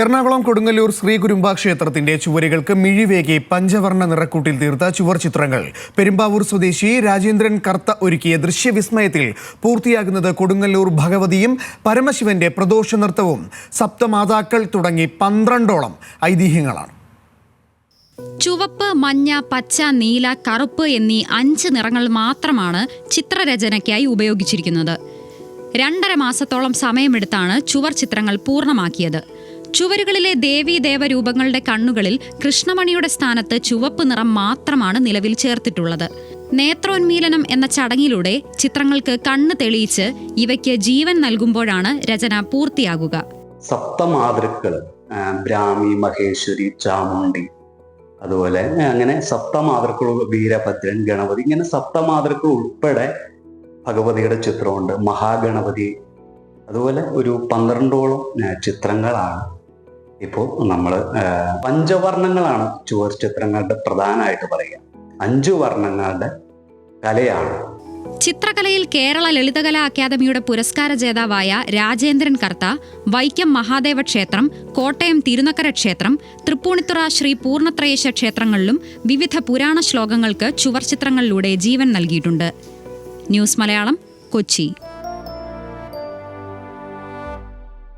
എറണാകുളം കൊടുങ്ങല്ലൂർ ശ്രീ ക്ഷേത്രത്തിന്റെ ചുവരുകൾക്ക് മിഴിവേകി പഞ്ചവർണ നിറക്കൂട്ടിൽ തീർത്ത ചുവർ ചിത്രങ്ങൾ. പെരുമ്പാവൂർ സ്വദേശി രാജേന്ദ്രൻ കർത്ത ഒരുക്കിയ ദൃശ്യവിസ്മയത്തിൽ പൂർത്തിയാകുന്നത് കൊടുങ്ങല്ലൂർ ഭഗവതിയും പരമശിവന്റെ പ്രദോഷ നൃത്തവും. സപ്തമാതാക്കൾ തുടങ്ങി പന്ത്രണ്ടോളം ഐതിഹ്യങ്ങളാണ്. ചുവപ്പ് മഞ്ഞ പച്ച നീല കറുപ്പ് എന്നീ അഞ്ച് നിറങ്ങൾ മാത്രമാണ് ചിത്രരചനയ്ക്കായി ഉപയോഗിച്ചിരിക്കുന്നത്. രണ്ടര മാസത്തോളം സമയമെടുത്താണ് ചുവർ ചിത്രങ്ങൾ പൂർണമാക്കിയത്. ചുവരുകളിലെ ദേവീ രൂപങ്ങളുടെ കണ്ണുകളിൽ കൃഷ്ണമണിയുടെ സ്ഥാനത്ത് ചുവപ്പ് നിറം മാത്രമാണ് നിലവിൽ ചേർത്തിട്ടുള്ളത്. നേത്രോന്മീലനം എന്ന ചടങ്ങിലൂടെ ചിത്രങ്ങൾക്ക് കണ്ണ് തെളിയിച്ച് ഇവയ്ക്ക് ജീവൻ നൽകുമ്പോഴാണ് രചന പൂർത്തിയാകുക. സപ്തമാതൃക്കൾ ബ്രാഹ്മി മഹേശ്വരി ചാമുണ്ടി അതുപോലെ അങ്ങനെ സപ്തമാതൃക്കൾ വീരഭദ്രൻ ഗണപതി ഇങ്ങനെ സപ്തമാതൃക്കൾ ഉൾപ്പെടെ ഭഗവതിയുടെ ചിത്രമുണ്ട്. മഹാഗണപതി അതുപോലെ ഒരു പന്ത്രണ്ടോളം ചിത്രങ്ങളാണ്. ഇപ്പോൾ നമ്മൾ പഞ്ചവർണങ്ങളാണ് ചുവർ ചിത്രങ്ങളുടെ പ്രധാനമായിട്ട് പറയുക. അഞ്ചു വർണങ്ങളുടെ കലയാണ്. ചിത്രകലയിൽ കേരള ലളിതകലാ അക്കാദമിയുടെ പുരസ്കാര ജേതാവായ രാജേന്ദ്രൻ കർത്ത വൈക്കം മഹാദേവ ക്ഷേത്രം കോട്ടയം തിരുനക്കര ക്ഷേത്രം തൃപ്പൂണിത്തുറ ശ്രീ പൂർണത്രയേശ ക്ഷേത്രങ്ങളിലും വിവിധ പുരാണ ശ്ലോകങ്ങൾക്ക് ചുവർ ചിത്രങ്ങളിലൂടെ ജീവൻ നൽകിയിട്ടുണ്ട്. ന്യൂസ് മലയാളം കൊച്ചി.